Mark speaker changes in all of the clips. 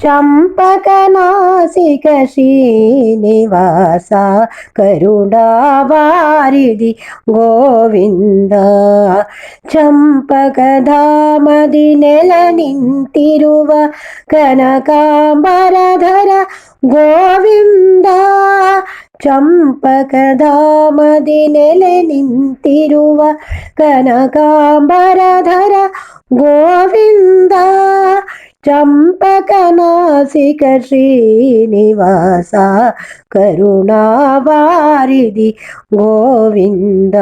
Speaker 1: చంపకనాశిక శ్రీనివాస కరుణావారిది గోవింద. చంపకధామది నెల నింతిరువ కనకాంబరధర ಗೋವಿಂದ ಚಂಪಕಧಾಮದಿ ನೆಲೆ ನಿಂತಿರುವ ಕನಕಾಂಬರಧರ ಗೋವಿಂದ చంపకనాశిక శ్రీనివాస కరుణావారిది గోవింద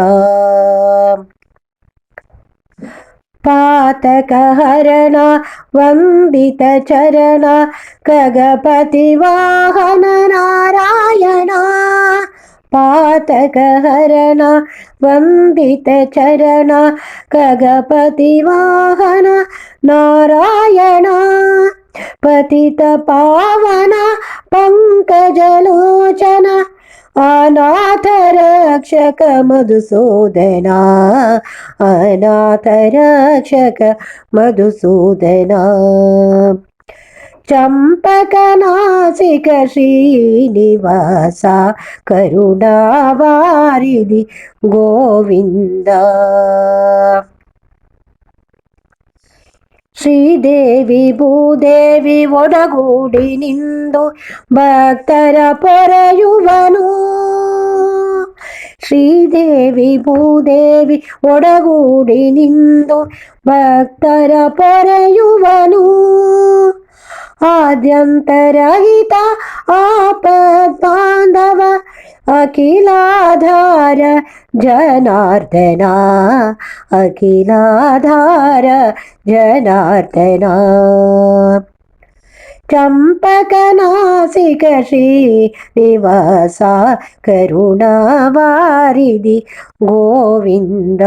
Speaker 1: పాతకహరణ వందిత చరణ కగపతి వాహన నారాయణ പാതകഹരണ വന്ദിത ചരണ കഗപതി വാഹന നാരായണ പതിത പാവന പങ്കജലോചന അനാഥരക്ഷക മധുസൂദന അനാഥരക്ഷക മധുസൂദന. ರಕ್ಷಕ ಮಧುಸೂದನ ಚಂಪಕನಾಸಿಕ ಶ್ರೀನಿವಾಸ ಕರುಣಾವಾರಿಧಿ ಗೋವಿಂದ ಶ್ರೀದೇವಿ ಭೂದೇವಿ ಒಡಗೂಡಿ ನಿಂದು ಭಕ್ತರ ಪೊರೆಯುವನು ಶ್ರೀದೇವಿ ಭೂದೇವಿ ಒಡಗೂಡಿ ನಿಂದು ಭಕ್ತರ ಪೊರೆಯುವನು आद्यन्तरहिता आपद्बान्धव अखिलाधार जनार्दना अखिलाधार जनार्दना। चम्पकनासिकश्रीनिवासा करुणावारिधि गोविन्द।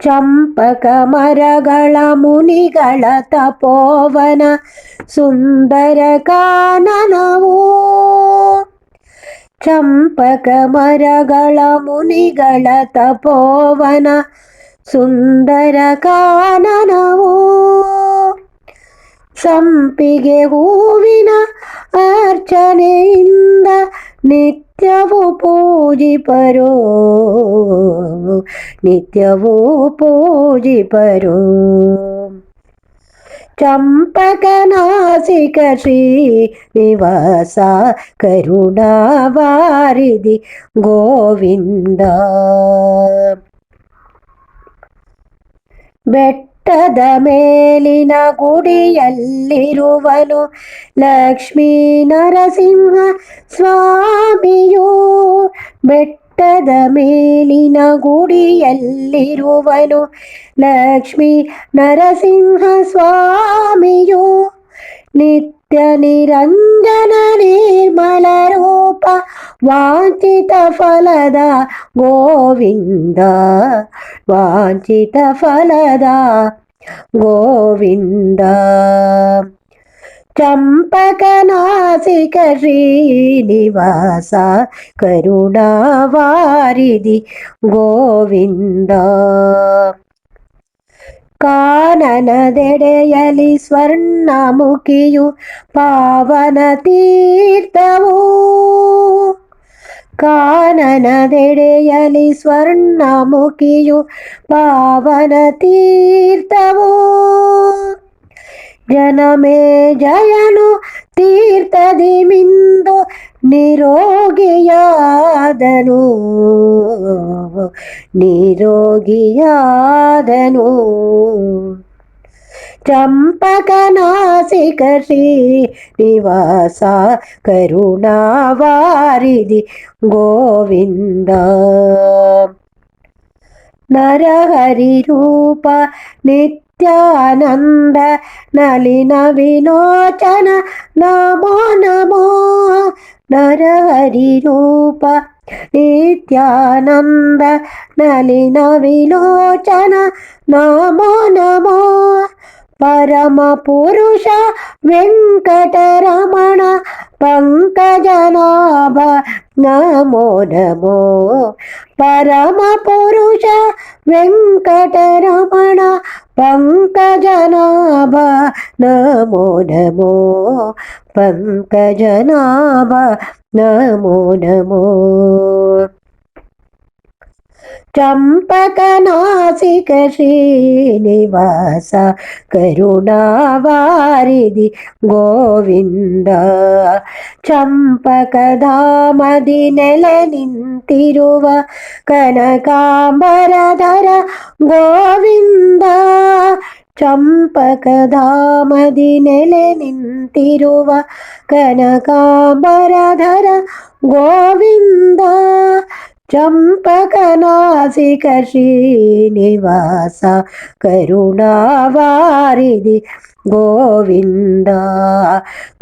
Speaker 1: ಚಂಪಕ ಮರಗಳ ಮುನಿಗಳ ತಪೋವನ ಸುಂದರ ಕಾನನವು ಚಂಪಕ ಮರಗಳ ಮುನಿಗಳ ತಪೋವನ ಸುಂದರ ಕಾನನವು ಸಂಪಿಗೆ ಹೂವಿನ ಅರ್ಚನೆಯಿಂದ ನಿತ್ಯವೂ ಪೂಜಿಪರೋ ನಿತ್ಯವೂ ಪೂಜಿಪರೋ ಚಂಪಕನಾಸಿಕ ಶ್ರೀನಿವಾಸ ಕರುಣಾವಾರಿಧಿ ಗೋವಿಂದ ಬೆಟ್ಟದ ಮೇಲಿನ ಗುಡಿಯಲ್ಲಿರುವನು ಲಕ್ಷ್ಮೀ ನರಸಿಂಹ ಸ್ವಾಮಿಯು. ಬೆಟ್ಟದ ಮೇಲಿನ ಗುಡಿಯಲ್ಲಿರುವನು ಲಕ್ಷ್ಮೀ ನರಸಿಂಹ ಸ್ವಾಮಿಯು. ನಿತ್ಯ ನಿರಂಜನ ನಿರ್ಮಲ ರೂಪ ವಾಂಚಿತ ಫಲದ ಗೋವಿಂದ ವಾಂಚಿತ ಫಲದ ಗೋವಿಂದ ಚಂಪಕನಾಸಿಕ ಶ್ರೀನಿವಾಸ ಕರುಣಾವಾರಿಧಿ ಗೋವಿಂದ ಕಾನನದೆಡೆಯಲಿ ಸ್ವರ್ಣಮುಖಿಯು ಪಾವನ ತೀರ್ಥವು ಕಾನನದೆಡೆಯಲಿ ಸ್ವರ್ಣಮುಖಿಯು ಪಾವನ ತೀರ್ಥವು ಜನಮೇ ಜಯನು ತೀರ್ಥದಿ ಮಿಂದು ನಿರೋಗಿಯಾದನು ನಿರೋಗಿಯಾದನು చంపకనాశిక శ్రీనివాస కరుణావారిది గోవింద. నరహరి రూప నిత్యానంద నలిన వినోచన నమో నమో. నరహరి రూప నిత్యానంద నలిన విలోచన నమో నమో. పరమపురుష వెంకటరమణ పంకజనాభ నమో నమో. పరమపురుష వెంకటరమణ పంకజనాభ నమో నమో. పంకజనాభ నమో నమో. ചമ്പകനാസികശ്രീനിവാസ കരുണാവാരിധി ഗോവിന്ദ. ചമ്പകധാമതിനലനിൻ തിരുവ കനകാംബരധര ഗോവിന്ദ. ചമ്പകധാമതിനലനിൻ തിരുവ കനകാംബരധര ഗോവിന്ദ. ചമ്പകനാസിക ശ്രീനിവാസ കരുണാവാരിധി ഗോവിന്ദ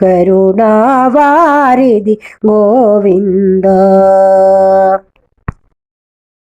Speaker 1: കരുണാവാരിധി ഗോവിന്ദ.